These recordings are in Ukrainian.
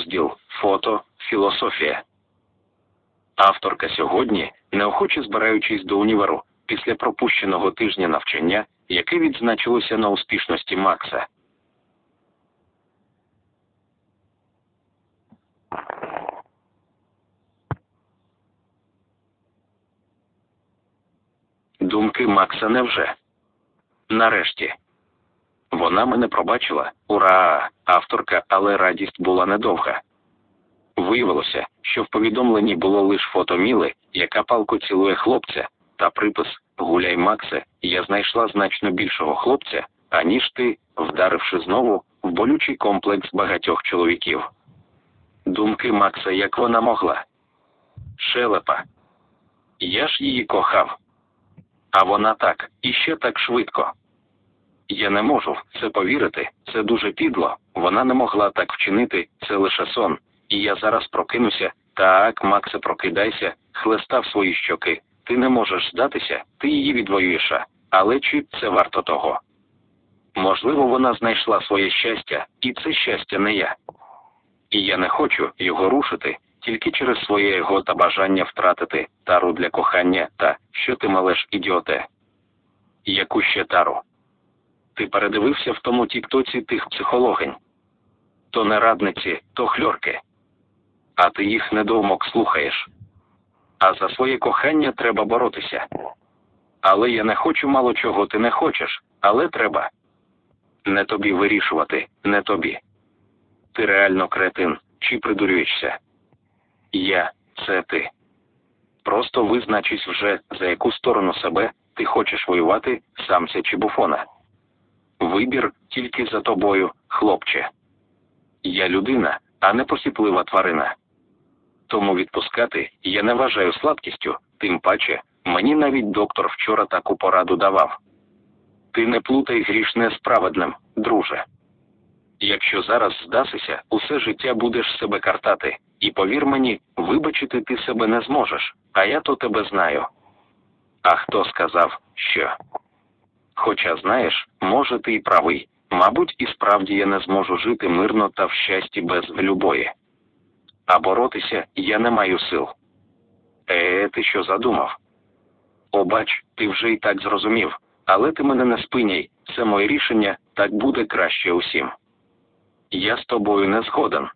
Розділ Фото Філософія. Авторка сьогодні, неохоче збираючись до універу, після пропущеного тижня навчання, яке відзначилося на успішності Макса. Думки Макса невже? Нарешті. Вона мене пробачила. Ура! Авторка, але радість була недовга. Виявилося, що в повідомленні було лише фото Міли, яка палко цілує хлопця, та припис Гуляй, Максе, я знайшла значно більшого хлопця, аніж ти, вдаривши знову в болючий комплекс багатьох чоловіків. Думки Макса, як вона могла. Шелепа. Я ж її кохав. А вона так, і ще так швидко. Я не можу в це повірити, це дуже підло. Вона не могла так вчинити, це лише сон. І я зараз прокинуся. Так, Максе, прокидайся, хлестав свої щоки. Ти не можеш здатися, ти її відвоюєш. Але чи це варто того? Можливо, вона знайшла своє щастя, і це щастя не я. І я не хочу його рушити тільки через своє його та бажання втратити тару для кохання та що ти малеш, ідіоте. Яку ще тару? Ти передивився в тому тіктоці тих психологинь. То не радниці, то хльорки. А ти їх недовмок слухаєш. А за своє кохання треба боротися. Але я не хочу мало чого ти не хочеш, але треба. Не тобі вирішувати, не тобі. Ти реально кретин, чи придурюєшся? Я це ти. Просто визначись вже, за яку сторону себе ти хочеш воювати, самця чи буфона. Вибір тільки за тобою, хлопче. Я людина, а не посіплива тварина. Тому відпускати я не вважаю слабкістю, тим паче, мені навіть доктор вчора таку пораду давав. Ти не плутай грішне з праведним, друже. Якщо зараз здасися, усе життя будеш себе картати, і повір мені, вибачити ти себе не зможеш, а я то тебе знаю. А хто сказав, що? Хоча, знаєш, може, ти й правий. Мабуть, і справді я не зможу жити мирно та в щасті без любої. А боротися я не маю сил. Е, ти що задумав? О, бач, ти вже і так зрозумів, але ти мене не спиняй, це моє рішення, так буде краще усім. Я з тобою не згоден.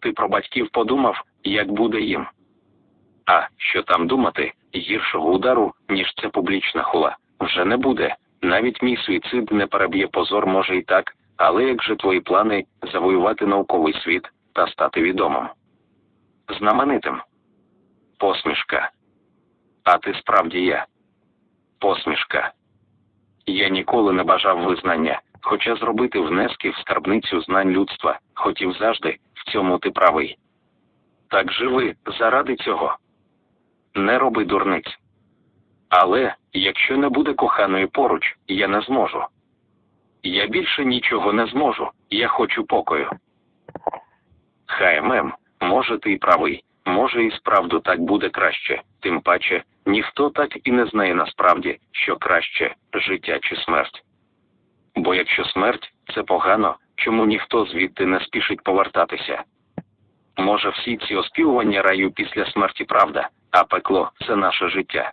Ти про батьків подумав, як буде їм. А що там думати, гіршого удару, ніж це публічна хула, вже не буде. Навіть мій суїцид не переб'є позор, може і так, але як же твої плани завоювати науковий світ та стати відомим? Знаменитим. Посмішка. А ти справді я. Посмішка. Я ніколи не бажав визнання, хоча зробити внески в скарбницю знань людства, хотів завжди, в цьому ти правий. Так живи заради цього. Не роби дурниць. Але якщо не буде коханої поруч, я не зможу. Я більше нічого не зможу, я хочу покою. ХММ, може ти й правий, може і справду так буде краще, тим паче ніхто так і не знає насправді, що краще життя чи смерть. Бо якщо смерть це погано, чому ніхто звідти не спішить повертатися? Може, всі ці оспівування раю після смерті правда, а пекло це наше життя.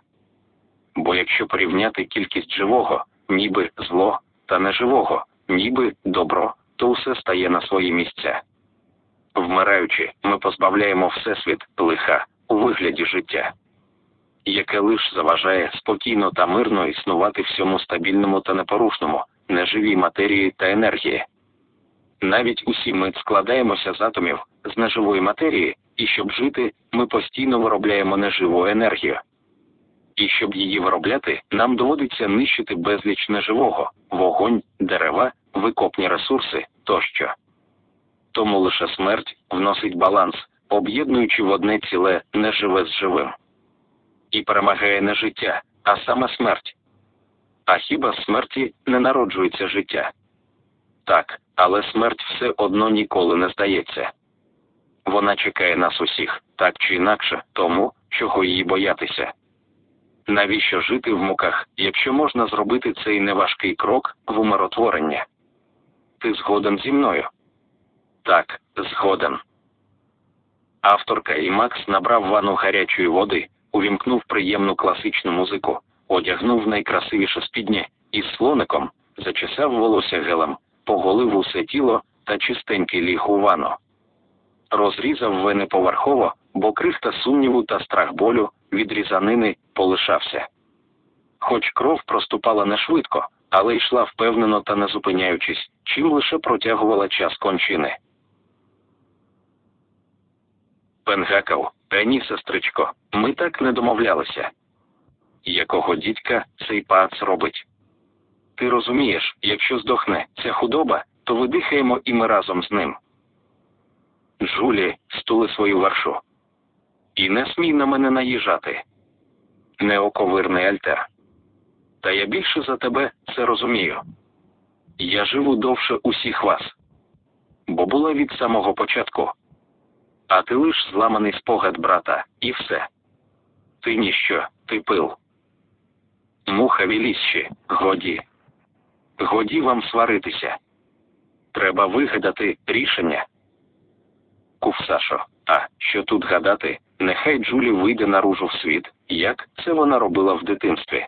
Бо якщо порівняти кількість живого, ніби зло, та неживого, ніби добро, то все стає на свої місця. Вмираючи, ми позбавляємо всесвіт лиха у вигляді життя, яке лиш заважає спокійно та мирно існувати всьому стабільному та непорушному, неживій матерії та енергії. Навіть усі ми складаємося з атомів з неживої матерії, і щоб жити, ми постійно виробляємо неживу енергію. І щоб її виробляти, нам доводиться нищити безліч неживого, вогонь, дерева, викопні ресурси тощо. Тому лише смерть вносить баланс, об'єднуючи в одне ціле неживе з живим. І перемагає не життя, а саме смерть. А хіба смерті не народжується життя? Так, але смерть все одно ніколи не здається. Вона чекає нас усіх, так чи інакше, тому, чого її боятися. Навіщо жити в муках, якщо можна зробити цей неважкий крок в умиротворення? Ти згоден зі мною? Так, згоден. авторка і Макс набрав ванну гарячої води, увімкнув приємну класичну музику, одягнув найкрасивіше спідні і слоником, зачесав волосся гелем, поголив усе тіло та чистенький ліг у ванну. Розрізав вени поверхово, бо крихта сумніву та страх болю від різанини полишався. Хоч кров проступала не швидко, але йшла впевнено та не зупиняючись, чим лише протягувала час кончини. Пенгакав, та ні, сестричко, ми так не домовлялися. Якого дідька цей пац робить? Ти розумієш, якщо здохне ця худоба, то видихаємо і ми разом з ним. Жулі, стули свою вершу. І не смій на мене наїжджати. Неоковирний альтер. Та я більше за тебе це розумію. Я живу довше усіх вас, бо була від самого початку. А ти лиш зламаний спогад брата, і все. Ти ніщо, ти пил. Муха віліщі, годі. Годі вам сваритися. Треба вигадати рішення. Кувсашо, а що тут гадати, нехай Джулі вийде наружу в світ, як це вона робила в дитинстві.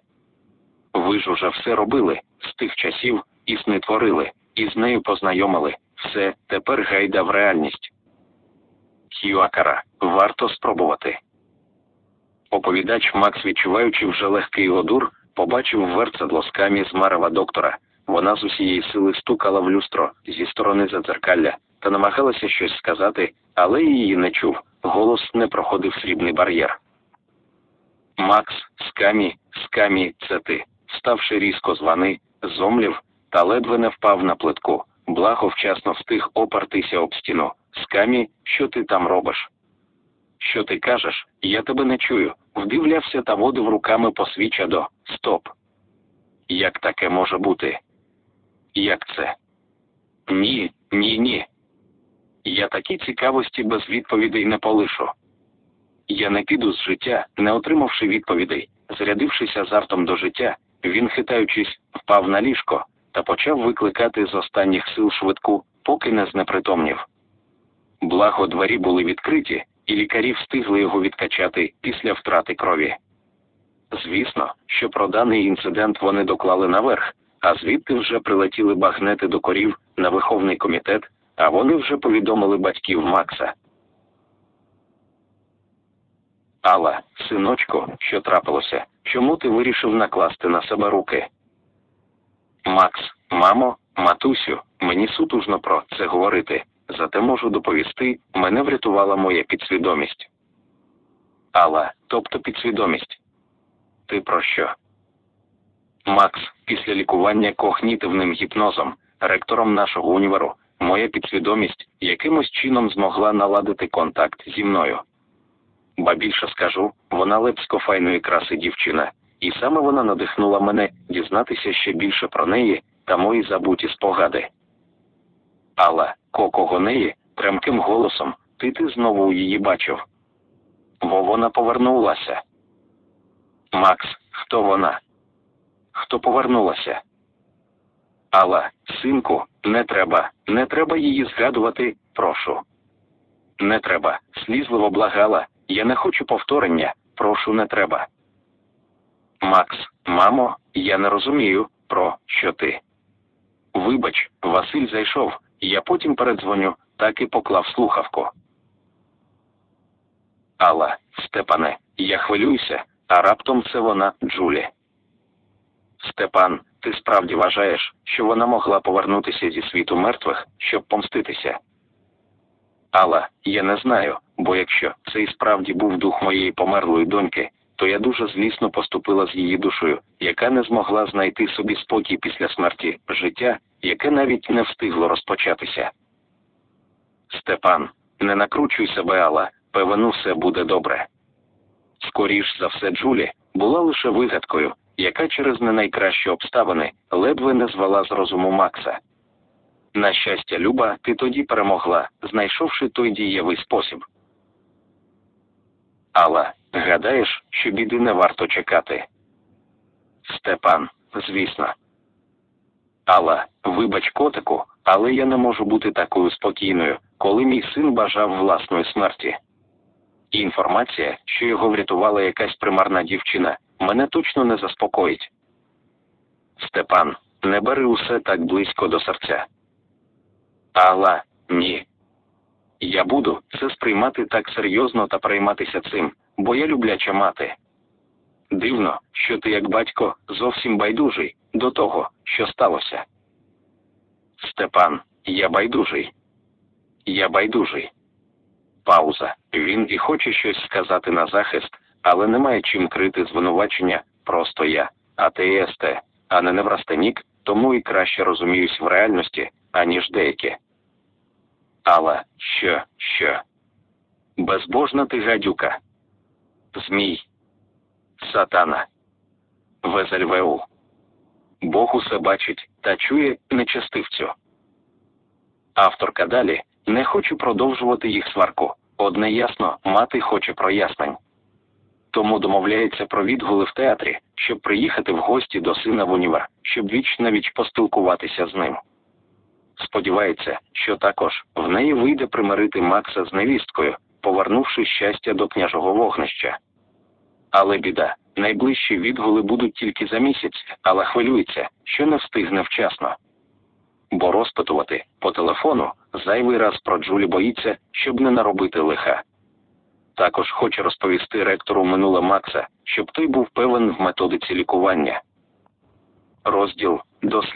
Ви ж уже все робили, з тих часів і сни творили, і з нею познайомили, все, тепер гайда в реальність. Хюакара, варто спробувати. Оповідач Макс, відчуваючи вже легкий одур, побачив верцедло з камі з марева доктора. Вона з усієї сили стукала в люстро зі сторони задзеркалля та намагалася щось сказати, але її не чув. Голос не проходив срібний бар'єр. Макс, скамі, скамі, це ти. Вставши різко з вани, зомлів та ледве не впав на плитку. Благо вчасно встиг опертися об стіну. Скамі, що ти там робиш? Що ти кажеш? Я тебе не чую. Вдивлявся та водив руками по свічадо. Стоп. Як таке може бути? Як це? Ні, ні, ні. Я такі цікавості без відповідей не полишу. Я не піду з життя, не отримавши відповідей. Зарядившись азартом до життя, він, хитаючись, впав на ліжко та почав викликати з останніх сил швидку, поки не знепритомнів. Благо двері були відкриті, і лікарі встигли його відкачати після втрати крові. Звісно, що про даний інцидент вони доклали наверх, а звідти вже прилетіли багнети до корів на виховний комітет, а вони вже повідомили батьків Макса. Алла, синочку, що трапилося? Чому ти вирішив накласти на себе руки? Макс, мамо, матусю, мені сутужно про це говорити, зате можу доповісти, мене врятувала моя підсвідомість. Алла, тобто підсвідомість. Ти про що? Макс, після лікування когнітивним гіпнозом, ректором нашого універу, моя підсвідомість якимось чином змогла наладити контакт зі мною. Ба більше скажу, вона лепсько файної краси дівчина, і саме вона надихнула мене дізнатися ще більше про неї та мої забуті спогади. Алла, кокого неї, тремким голосом, ти ти знову її бачив. Бо вона повернулася. Макс, хто вона? Хто повернулася? Алла, синку, не треба, не треба її згадувати, прошу. Не треба, слізливо благала, я не хочу повторення, прошу, не треба. Макс, мамо, я не розумію, про що ти. Вибач, Василь зайшов, я потім передзвоню, так і поклав слухавку. Алла, Степане, я хвилююся, а раптом це вона, Джулі. Степан, ти справді вважаєш, що вона могла повернутися зі світу мертвих, щоб помститися? Алла, я не знаю, бо якщо це і справді був дух моєї померлої доньки, то я дуже злісно поступила з її душою, яка не змогла знайти собі спокій після смерті життя, яке навіть не встигло розпочатися. Степан, не накручуй себе, Алла, певно, все буде добре. Скоріш за все, Джулі була лише вигадкою, яка через не найкращі обставини ледве не звела з розуму Макса. На щастя, Люба, ти тоді перемогла, знайшовши той дієвий спосіб. Алла, гадаєш, що біди не варто чекати? Степан, звісно. Алла, вибач котику, але я не можу бути такою спокійною, коли мій син бажав власної смерті. Інформація, що його врятувала якась примарна дівчина, мене точно не заспокоїть. Степан, не бери усе так близько до серця. Алла, ні. Я буду це сприймати так серйозно та перейматися цим, бо я любляча мати. Дивно, що ти, як батько, зовсім байдужий до того, що сталося. Степан, я байдужий. Я байдужий. Пауза. Він і хоче щось сказати на захист, але немає чим крити звинувачення, просто я, АТСТ, а не неврастенік, тому і краще розуміюсь в реальності, аніж деякі. Але що, що? Безбожна ти гадюка. Змій. Сатана. Везельвеу. Бог усе бачить та чує нечестивцю. Авторка далі не хочу продовжувати їх сварку. Одне ясно, мати хоче прояснень. Тому домовляється про відгули в театрі, щоб приїхати в гості до сина в універ, щоб віч на віч поспілкуватися з ним. Сподівається, що також в неї вийде примирити Макса з невісткою, повернувши щастя до княжого вогнища. Але біда, найближчі відгули будуть тільки за місяць, але хвилюється, що не встигне вчасно. Бо розпитувати по телефону зайвий раз про Джулі боїться, щоб не наробити лиха. Також хоче розповісти ректору минуле Макса, щоб той був певен в методиці лікування. Розділ дослід.